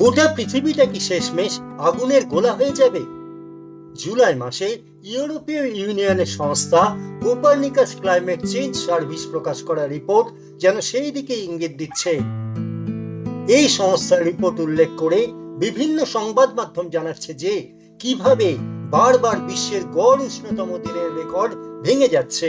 গোটা পৃথিবীটা কি শেষমেশ আগুনের গোলা হয়ে যাবে? জুলাই মাসে ইউরোপীয় ইউনিয়নের সংস্থা কোপারনিকাস ক্লাইমেট চেঞ্জ সার্ভিস প্রকাশ করা রিপোর্ট যেন সেই দিকে ইঙ্গিত দিচ্ছে। এই সংস্থার রিপোর্ট উল্লেখ করে বিভিন্ন সংবাদ মাধ্যম জানাচ্ছে যে কীভাবে বারবার বিশ্বের গড় উষ্ণতম দিনের রেকর্ড ভেঙে যাচ্ছে।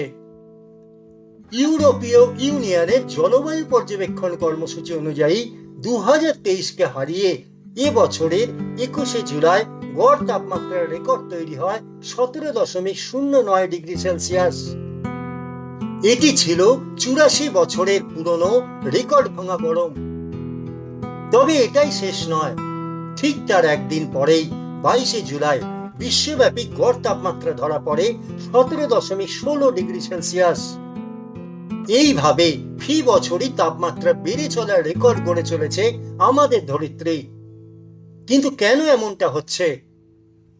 ইউরোপীয় ইউনিয়নের জলবায়ু পর্যবেক্ষণ কর্মসূচি অনুযায়ী দু হাজার তেইশকে হারিয়ে এ বছরের একুশে জুলাই গড় তাপমাত্রার রেকর্ড তৈরি হয় সতেরো দশমিক শূন্য নয় ডিগ্রি সেলসিয়াস। এটি ছিল চুরাশি বছরের পুরনো রেকর্ড ভাঙা গরম। তবে এটাই শেষ নয়। ঠিক তার একদিন পরেই বাইশে জুলাই বিশ্বব্যাপী গড় তাপমাত্রা ধরা পড়ে সতেরো দশমিক ষোলো ডিগ্রি সেলসিয়াস। এইভাবে ফি বছরই তাপমাত্রা বেড়ে চলার রেকর্ড গড়ে চলেছে আমাদের ধরিত্রী। কিন্তু কেন এমনটা হচ্ছে?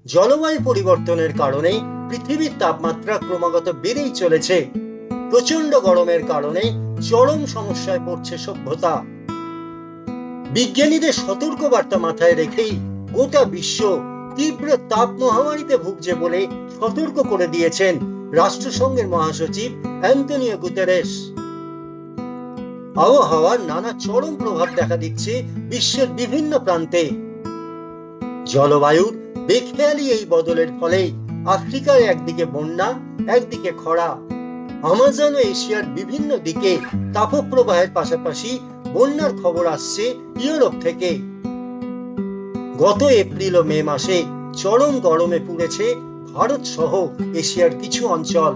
জলবায়ু পরিবর্তনের কারণে পৃথিবীর তাপমাত্রা ক্রমাগত বেড়েই চলেছে। প্রচণ্ড গরমের কারণে চরম সমস্যায় পড়ছে সভ্যতা। বিজ্ঞানীদের সতর্ক বার্তা মাথায় রেখেই গোটা বিশ্ব তীব্র তাপ মহামারীতে ভুগছে বলে সতর্ক করে দিয়েছেন রাষ্ট্রসংঘের মহাসচিব অ্যান্টনিও গুতেরেস। আবহাওয়ার নানা চরম প্রভাব দেখা দিচ্ছে বিশ্বের বিভিন্ন প্রান্তে। জলবায়ুর বেখেয়ালি এই বদলের ফলে আফ্রিকায় একদিকে বন্যা, একদিকে খরা। আমাজন ও এশিয়ার বিভিন্ন দিকে তাপপ্রবাহের পাশাপাশি বন্যার খবর আসছে ইউরোপ থেকে। গত এপ্রিল ও মে মাসে চরম গরমে পুড়েছে ভারত সহ এশিয়ার কিছু অঞ্চল।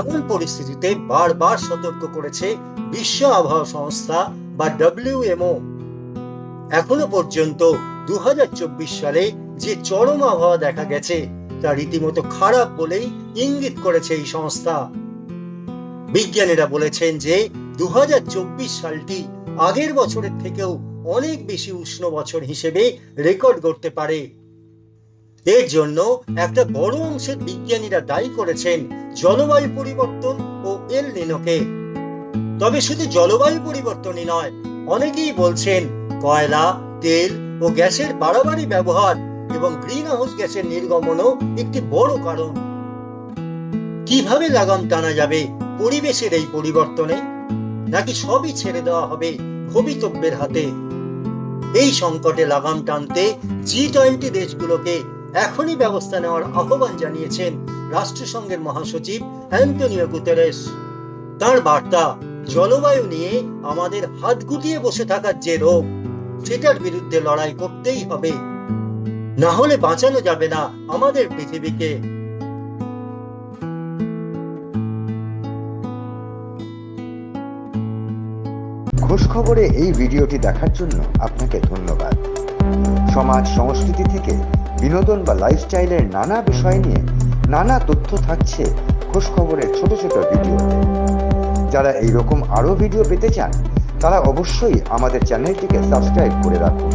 এমন পরিস্থিতিতে বারবার সতর্ক করেছে বিশ্ব আবহাওয়া সংস্থা বা ডব্লিউএমও এখনও পর্যন্ত দুহাজার চব্বিশ সালে যে চরম আবহাওয়া দেখা গেছে, তা রীতিমতো খারাপ বলেই ইঙ্গিত করেছে এই সংস্থা। বিজ্ঞানীরা বলেছেন যে দু হাজার চব্বিশ সালটি আগের বছরের থেকেও অনেক বেশি উষ্ণ বছর হিসেবে রেকর্ড করতে পারে। এর জন্য একটা বড় অংশের বিজ্ঞানীরা দায়ী করেছেন জলবায়ু পরিবর্তন ও এল নিনোকে। তবে শুধু জলবায়ু পরিবর্তনই নয়, অনেকেই বলছেন কয়লা, তেল ও গ্যাসের বাড়াবাড়ি ব্যবহার এবং গ্রিন হাউস গ্যাসের নির্গমনও একটি বড় কারণ। কীভাবে লাগাম টানা যাবে পরিবেশের এই পরিবর্তনে? নাকি সবই ছেড়ে দেওয়া হবে ভবিতব্যের হাতে? এই সংকটে লাগাম টানতে জি টোয়েন্টি দেশগুলোকে এখনই ব্যবস্থা নেওয়ার আহ্বান জানিয়েছেন রাষ্ট্রসংঘের মহাসচিব অ্যান্টনিও গুতেরেস। তার বার্তা, জলবায়ু নিয়ে আমাদের হাত গুটিয়ে বসে থাকার যে রোগ, সেটার বিরুদ্ধে লড়াই করতেই হবে। না হলে বাঁচানো যাবে না আমাদের পৃথিবীকে। খোঁজ খবরে এই ভিডিওটি দেখার জন্য আপনাকে ধন্যবাদ। সমাজ সংস্কৃতি থেকে বিনোদন বা লাইফস্টাইলের নানা বিষয় নিয়ে নানা তথ্য থাকছে খোঁজখবরের ছোট ছোট ভিডিওতে। যারা এইরকম আরও ভিডিও পেতে চান, তারা অবশ্যই আমাদের চ্যানেলটিকে সাবস্ক্রাইব করে রাখুন।